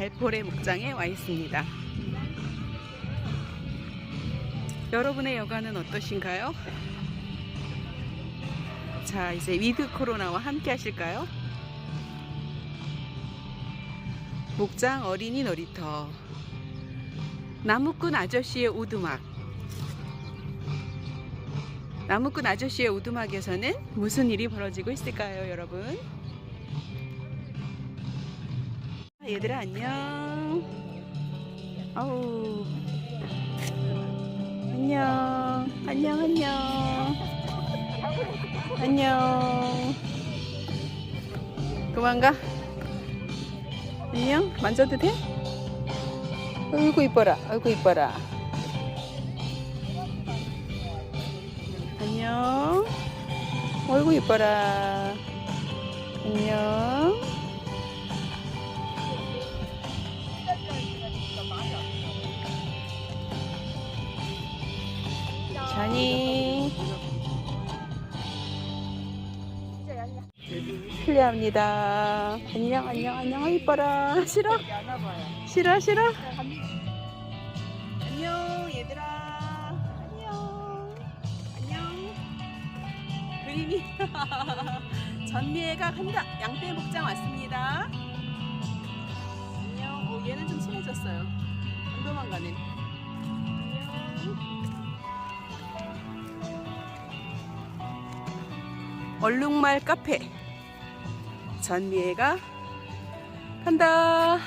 발포레 목장에 와 있습니다. 여러분의 여가는 어떠신가요? 자, 이제 위드 코로나와 함께 하실까요? 목장 어린이 놀이터. 나무꾼 아저씨의 오두막. 나무꾼 아저씨의 오두막에서는 무슨 일이 벌어지고 있을까요, 여러분? 얘들아 안녕. 아우. 안녕. 안녕 안녕. 안녕. 그만 가. 안녕. 만져도 돼? 아이고 이뻐라. 아이고 이뻐라. 안녕. 아이고 이뻐라. 자니. 실례합니다. 안녕, 안녕, 안녕. 아, 이뻐라. 싫어? 싫어, 싫어? 안녕, 얘들아. 안녕. 안녕. 그림이. 전미애가 간다. 양떼 목장 왔습니다. 안녕. 오, 얘는 좀 친해졌어요. 안 도망가네. 얼룩말 카페. 전미애가 간다